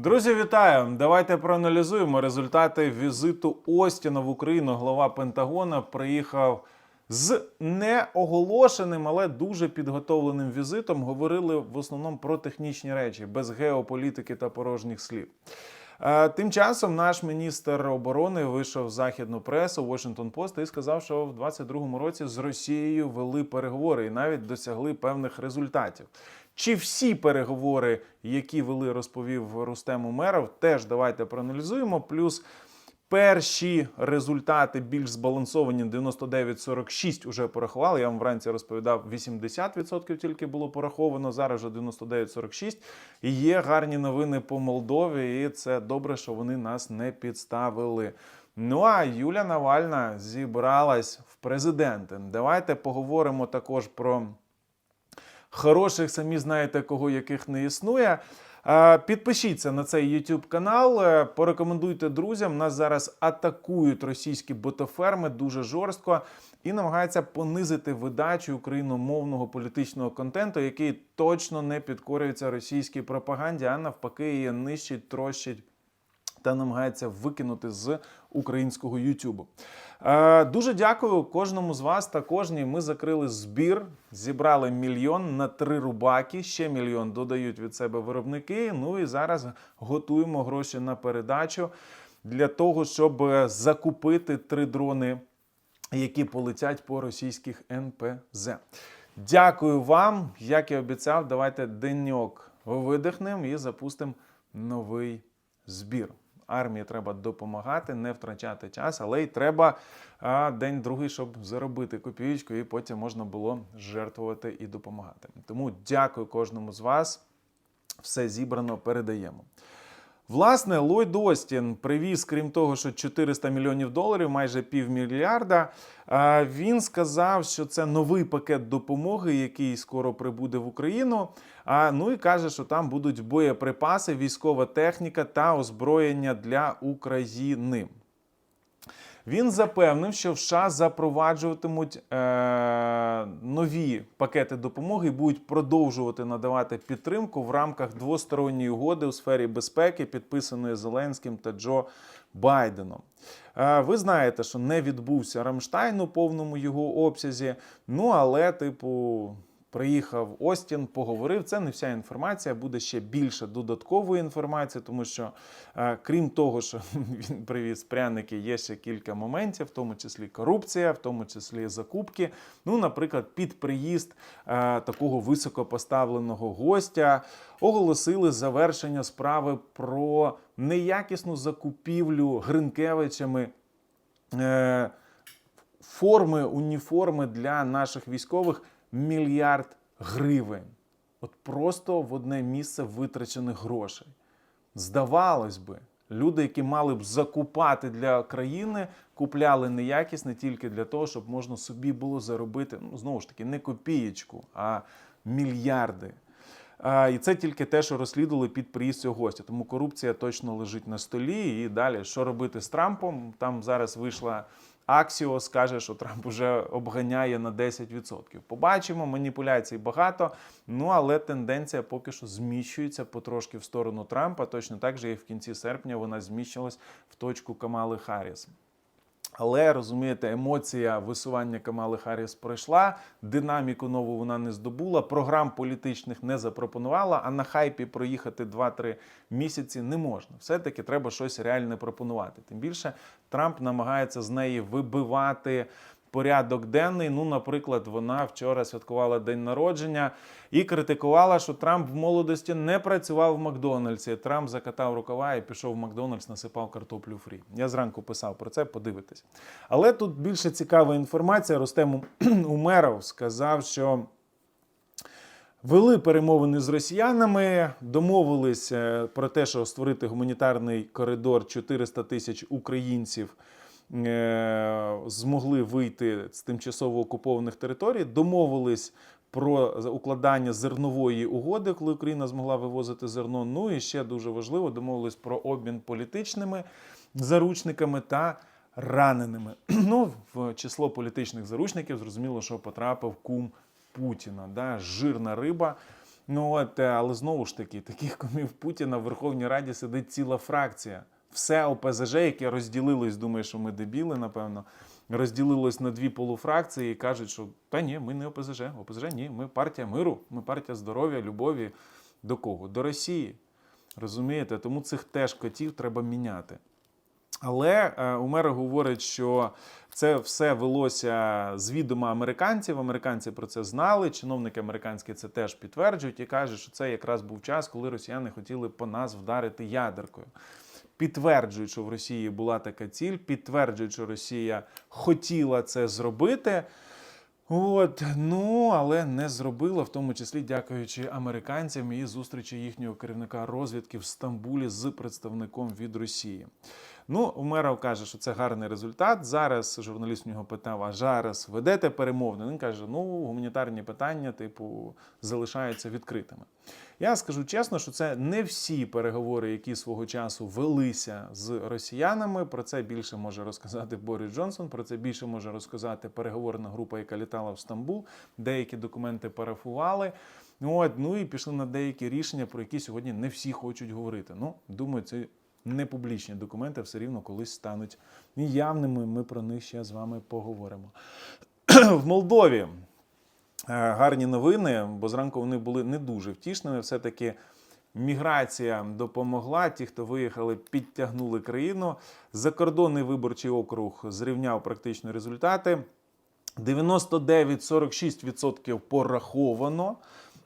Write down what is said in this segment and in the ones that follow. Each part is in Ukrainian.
Друзі, вітаю! Давайте проаналізуємо результати візиту Остіна в Україну. Глава Пентагона приїхав з неоголошеним, але дуже підготовленим візитом. Говорили в основному про технічні речі, без геополітики та порожніх слів. Е, Тим часом наш міністр оборони вийшов в західну пресу Washington Post і сказав, що в 22-му році з Росією вели переговори і навіть досягли певних результатів. Чи всі переговори, які вели, розповів Рустем Умеров, теж давайте проаналізуємо. Плюс перші результати більш збалансовані 99-46 уже порахували. Я вам вранці розповідав, 80% тільки було пораховано. Зараз вже 99-46. І є гарні новини по Молдові, і це добре, що вони нас не підставили. Ну а Юля Навальна зібралась в президенти. Давайте поговоримо також про хороших, самі знаєте, кого яких не існує. Підпишіться на цей YouTube канал, е, порекомендуйте друзям. Нас зараз атакують російські ботоферми дуже жорстко і намагаються понизити видачу україномовного політичного контенту, який точно не підкорюється російській пропаганді, а навпаки, її нищить, трощить та намагається викинути з українського Ютубу. Е, дуже дякую кожному з вас та кожній. Ми закрили збір, зібрали мільйон на три рубаки. Ще мільйон додають від себе виробники. Ну і зараз готуємо гроші на передачу для того, щоб закупити три дрони, які полетять по російських НПЗ. Дякую вам. Як і обіцяв, давайте деньок видихнемо і запустимо новий збір. Армії треба допомагати, не втрачати час, але й треба а, день другий, щоб заробити копійку, і потім можна було жертвувати і допомагати. Тому дякую кожному з вас. Все зібрано передаємо. Власне, Ллойд Остін привіз, крім того, що 400 мільйонів доларів, майже півмільярда. Він сказав, що це новий пакет допомоги, який скоро прибуде в Україну. А ну і каже, що там будуть боєприпаси, військова техніка та озброєння для України. Він запевнив, що в США запроваджуватимуть е, нові пакети допомоги і будуть продовжувати надавати підтримку в рамках двосторонньої угоди у сфері безпеки, підписаної Зеленським та Джо Байденом. Е, ви знаєте, що не відбувся Рамштайн у повному його обсязі. Ну але, типу. Приїхав Остін, поговорив. Це не вся інформація, буде ще більше додаткової інформації, тому що, е, крім того, що він привіз пряники, є ще кілька моментів, в тому числі корупція, в тому числі закупки. Ну, наприклад, під приїзд е, такого високопоставленого гостя оголосили завершення справи про неякісну закупівлю Гринкевичами. Е, Форми, уніформи для наших військових мільярд гривень. От просто в одне місце витрачених грошей. Здавалось би, люди, які мали б закупати для країни, купляли неякісне тільки для того, щоб можна собі було заробити, ну, знову ж таки, не копієчку, а мільярди. А, І це тільки те, що розслідували під приїзд цього гостя. Тому корупція точно лежить на столі. І далі, що робити з Трампом? Там зараз вийшла Аксіос каже, що Трамп вже обганяє на 10%. Побачимо, маніпуляцій багато. Ну але тенденція поки що зміщується потрошки в сторону Трампа. Точно так же і в кінці серпня вона зміщилась в точку Камали Харріс. Але розумієте, емоція висування Камали Харріс пройшла, динаміку нову вона не здобула, програм політичних не запропонувала. А на хайпі проїхати 2-3 місяці не можна. Все-таки треба щось реальне пропонувати. Тим більше Трамп намагається з неї вибивати. Порядок денний. Ну, наприклад, вона вчора святкувала день народження і критикувала, що Трамп в молодості не працював в Макдональдсі. Трамп закатав рукава і пішов в Макдональдс, насипав картоплю фрі. Я зранку писав про це, подивитись. Але тут більше цікава інформація. Рустем Умеров сказав, що. Вели перемовини з росіянами, домовились е, про те, що створити гуманітарний коридор 400 тисяч українців змогли вийти з тимчасово окупованих територій, домовились про укладання зернової угоди, коли Україна змогла вивозити зерно. Ну і ще дуже важливо, домовились про обмін політичними заручниками та раненими. Ну, в число політичних заручників зрозуміло, що потрапив кум Путіна, да, жирна риба. Ну от, е, але знову ж таки, таких комів Путіна в Верховній Раді сидить ціла фракція. Все ОПЗЖ, яке розділилось, думаю, що ми дебіли, напевно, розділилось на дві полуфракції і кажуть, що та ні, ми не ОПЗЖ. ОПЗЖ ні, ми партія миру, ми партія здоров'я, любові. До кого? До Росії. Розумієте? Тому цих теж котів треба міняти. Але е, Умер говорить, що це все велося з відома американців. Американці про це знали. Чиновники американські це теж підтверджують і кажуть, що це якраз був час, коли росіяни хотіли по нас вдарити ядеркою. Підтверджують, що в Росії була така ціль, підтверджують, що Росія хотіла це зробити. От, ну але не зробила, в тому числі дякуючи американцям і зустрічі їхнього керівника розвідки в Стамбулі з представником від Росії. Ну, Умеров каже, що це гарний результат. Зараз журналіст у нього питав: а зараз ведете перемовини? Він каже: ну, гуманітарні питання, типу, залишаються відкритими. Я скажу чесно, що це не всі переговори, які свого часу велися з росіянами. Про це більше може розказати Борис Джонсон. Про це більше може розказати переговорна група, яка літала в Стамбул. Деякі документи парафували. От, ну і пішли на деякі рішення, про які сьогодні не всі хочуть говорити. Ну, думаю, це не публічні документи все рівно колись стануть явними. Ми про них ще з вами поговоримо. В Молдові е, гарні новини, бо зранку вони були не дуже втішними. Все-таки міграція допомогла. Ті, хто виїхали, підтягнули країну. Закордонний виборчий округ зрівняв практично результати. 99-46% пораховано.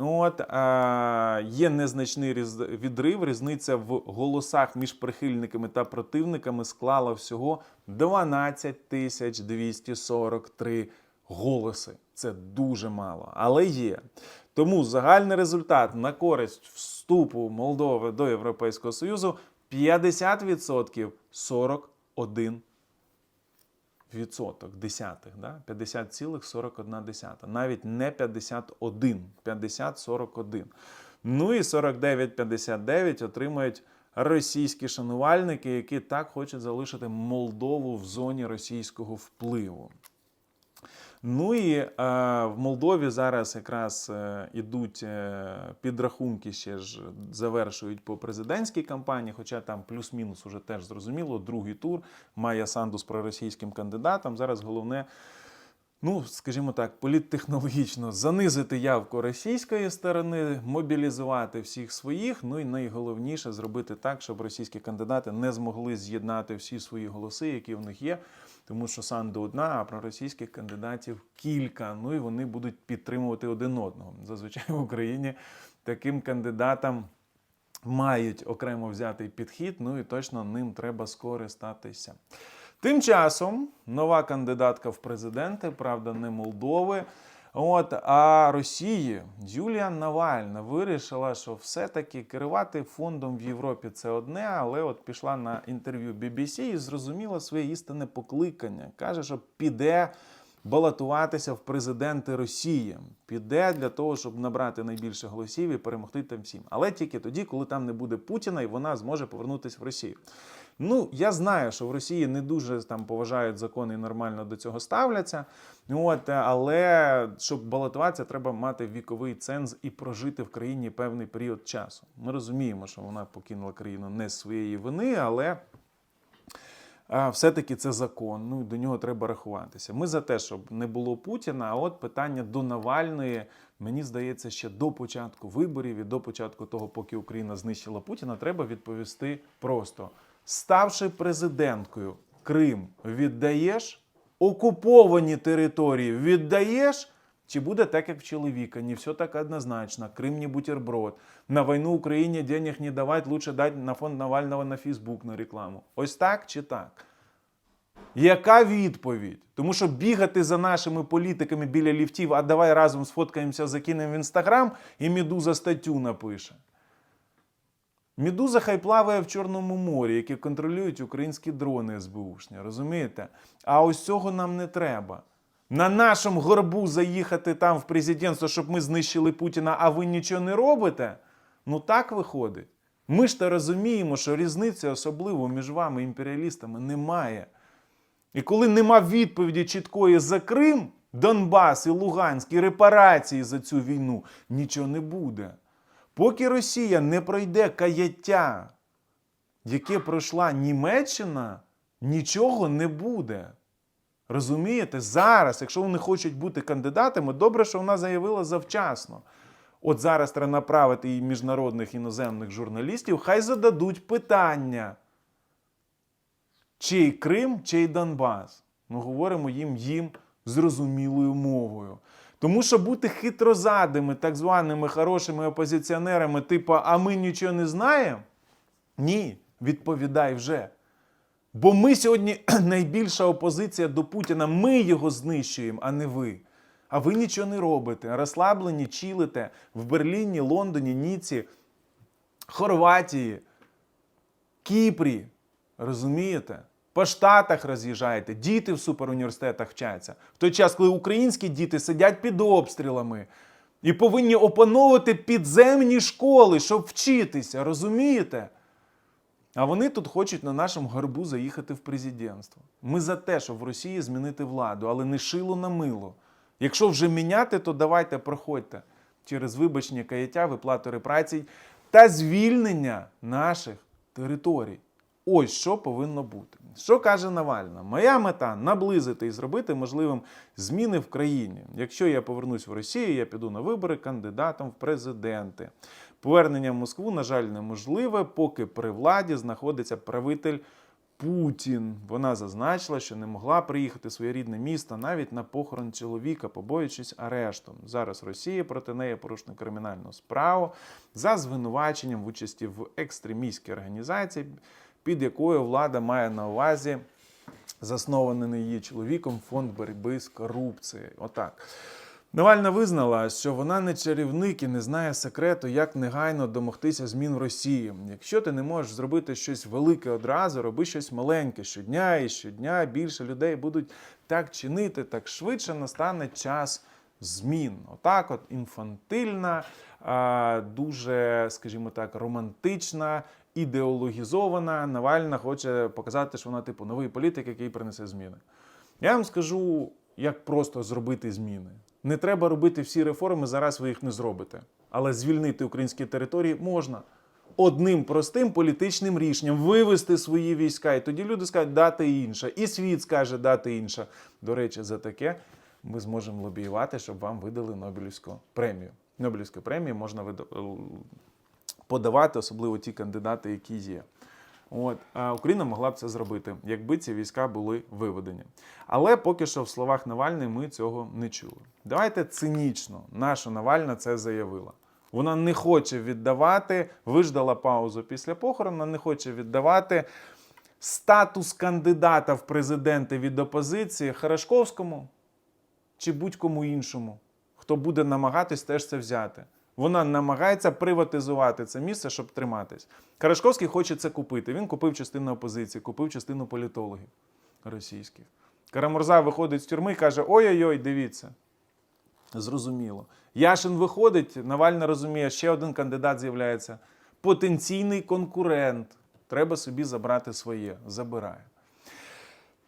От, а, є незначний відрив. Різниця в голосах між прихильниками та противниками склала всього 12 тисяч 243 голоси. Це дуже мало, але є. Тому загальний результат на користь вступу Молдови до Європейського Союзу 50% 41 відсоток десятих, да? 50,41. Навіть не 51, 50,41. Ну і 49,59 отримають російські шанувальники, які так хочуть залишити Молдову в зоні російського впливу. Ну і е, в Молдові зараз якраз е, ідуть е, підрахунки, ще ж завершують по президентській кампанії, хоча там плюс-мінус уже теж зрозуміло, другий тур має Санду з проросійським кандидатом. Зараз головне, ну скажімо так, політтехнологічно занизити явку російської сторони, мобілізувати всіх своїх. Ну і найголовніше зробити так, щоб російські кандидати не змогли з'єднати всі свої голоси, які в них є. Тому що Санду одна, а проросійських кандидатів кілька. Ну і вони будуть підтримувати один одного. Зазвичай в Україні таким кандидатам мають окремо взятий підхід, ну і точно ним треба скористатися. Тим часом нова кандидатка в президенти, правда, не Молдови. От, а Росії Юлія Навальна вирішила, що все-таки керувати фондом в Європі це одне, але от пішла на інтерв'ю BBC і зрозуміла своє істинне покликання. Каже, що піде балотуватися в президенти Росії. Піде для того, щоб набрати найбільше голосів і перемогти там всім. Але тільки тоді, коли там не буде Путіна, і вона зможе повернутися в Росію. Ну, я знаю, що в Росії не дуже там поважають закони і нормально до цього ставляться. От, але щоб балотуватися, треба мати віковий ценз і прожити в країні певний період часу. Ми розуміємо, що вона покинула країну не з своєї вини, але а, все-таки це закон. Ну до нього треба рахуватися. Ми за те, щоб не було Путіна. А от питання до Навальної, мені здається, ще до початку виборів і до початку того, поки Україна знищила Путіна, треба відповісти просто: ставши президенткою, Крим віддаєш, окуповані території віддаєш. Чи буде так, як в чоловіка? Не все так однозначно. Крим не бутерброд. На війну Україні денег не давать, лучше дать на фонд Навального на Фейсбук на рекламу. Ось так чи так? Яка відповідь? Тому що бігати за нашими політиками біля ліфтів, а давай разом сфоткаємося, закинемо в інстаграм, і Медуза статтю напише. Медуза хай плаває в Чорному морі, яке контролюють українські дрони СБУшні, розумієте? А ось цього нам не треба. На нашому горбу заїхати там в президентство, щоб ми знищили Путіна, а ви нічого не робите? Ну так виходить. Ми ж то розуміємо, що різниці особливо між вами, імперіалістами, немає. І коли нема відповіді чіткої за Крим, Донбас і Луганськ і репарації за цю війну, нічого не буде. Поки Росія не пройде каяття, яке пройшла Німеччина, нічого не буде. Розумієте, зараз, якщо вони хочуть бути кандидатами, добре, що вона заявила завчасно. От зараз треба направити і міжнародних іноземних журналістів, хай зададуть питання. Чий Крим, чий Донбас. Ми говоримо їм їм зрозумілою мовою. Тому що бути хитрозадими, так званими хорошими опозиціонерами, типу, а ми нічого не знаємо? Ні, відповідай вже. Бо ми сьогодні найбільша опозиція до Путіна. Ми його знищуємо, а не ви. А ви нічого не робите. Розслаблені, чилите в Берліні, Лондоні, Ніці, Хорватії, Кіпрі. Розумієте? По штатах роз'їжджаєте, діти в суперуніверситетах вчаться. В той час, коли українські діти сидять під обстрілами і повинні опановувати підземні школи, щоб вчитися, розумієте? А вони тут хочуть на нашому горбу заїхати в президентство. Ми за те, щоб в Росії змінити владу, але не шило на мило. Якщо вже міняти, то давайте проходьте через вибачення каяття, виплату репрацій та звільнення наших територій. Ось що повинно бути. Що каже Навальна? Моя мета наблизити і зробити можливим зміни в країні. Якщо я повернусь в Росію, я піду на вибори кандидатом в президенти. Повернення в Москву, на жаль, неможливе, поки при владі знаходиться правитель Путін. Вона зазначила, що не могла приїхати в своє рідне місто навіть на похорон чоловіка, побоюючись арештом. Зараз Росія проти неї порушена кримінальну справу за звинуваченням в участі в екстремістській організації, під якою влада має на увазі заснований її чоловіком фонд боротьби з корупцією. Отак. Навальна визнала, що вона не чарівник і не знає секрету, як негайно домогтися змін в Росії. Якщо ти не можеш зробити щось велике одразу, роби щось маленьке щодня, і щодня більше людей будуть так чинити, так швидше настане час змін. Отак, от інфантильна, дуже, скажімо так, романтична, ідеологізована. Навальна хоче показати, що вона типу новий політик, який принесе зміни. Я вам скажу, як просто зробити зміни. Не треба робити всі реформи, зараз ви їх не зробите. Але звільнити українські території можна одним простим політичним рішенням вивести свої війська. І тоді люди скажуть дати інше. І світ скаже дати інше. До речі, за таке ми зможемо лобіювати, щоб вам видали Нобелівську премію. Нобелівську премію можна подавати, особливо ті кандидати, які є. От Україна могла б це зробити, якби ці війська були виведені. Але поки що в словах Навальної ми цього не чули. Давайте цинічно. Наша Навальна це заявила. Вона не хоче віддавати, виждала паузу після похорону, не хоче віддавати статус кандидата в президенти від опозиції Харашковському чи будь-кому іншому, хто буде намагатись теж це взяти. Вона намагається приватизувати це місце, щоб триматись. Карашковський хоче це купити. Він купив частину опозиції, купив частину політологів російських. Карамурза виходить з тюрми і каже: ой-ой-ой, дивіться. Зрозуміло. Яшин виходить, Навальна розуміє, ще один кандидат з'являється. Потенційний конкурент. Треба собі забрати своє. Забирає.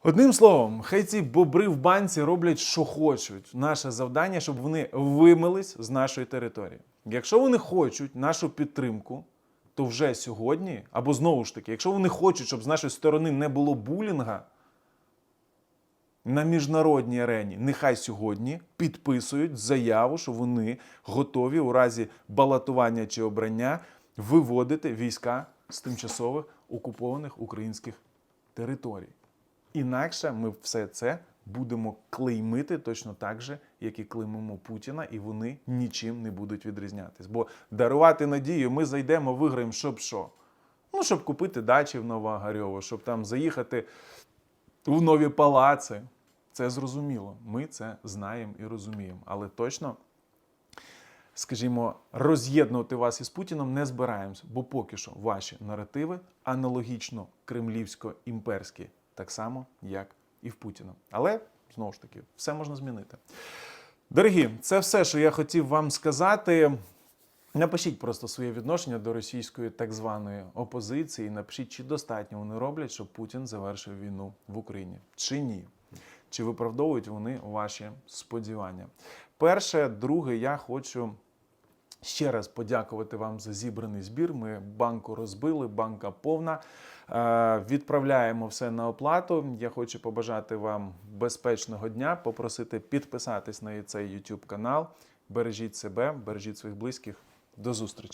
Одним словом, хай ці бобри в банці роблять, що хочуть. Наше завдання, щоб вони вимились з нашої території. Якщо вони хочуть нашу підтримку, то вже сьогодні, або знову ж таки, якщо вони хочуть, щоб з нашої сторони не було булінга на міжнародній арені, нехай сьогодні підписують заяву, що вони готові у разі балотування чи обрання виводити війська з тимчасових окупованих українських територій. Інакше ми все це будемо клеймити точно так же, як і клеймимо Путіна, і вони нічим не будуть відрізнятись. Бо дарувати надію ми зайдемо, виграємо, щоб що? Ну, щоб купити дачі в Новоагарьово, щоб там заїхати в нові палаци. Це зрозуміло. Ми це знаємо і розуміємо. Але точно, скажімо, роз'єднувати вас із Путіном не збираємося, бо поки що ваші наративи аналогічно кремлівсько-імперські, так само, як і в Путіна. Але знову ж таки, все можна змінити. Дорогі, це все, що я хотів вам сказати. Напишіть просто своє відношення до російської так званої опозиції. Напишіть, чи достатньо вони роблять, щоб Путін завершив війну в Україні, чи ні. чи виправдовують вони ваші сподівання. Перше, друге, я хочу ще раз подякувати вам за зібраний збір. Ми банку розбили, банка повна. Е, Відправляємо все на оплату. Я хочу побажати вам безпечного дня, попросити підписатись на цей YouTube канал. Бережіть себе, бережіть своїх близьких. До зустрічі.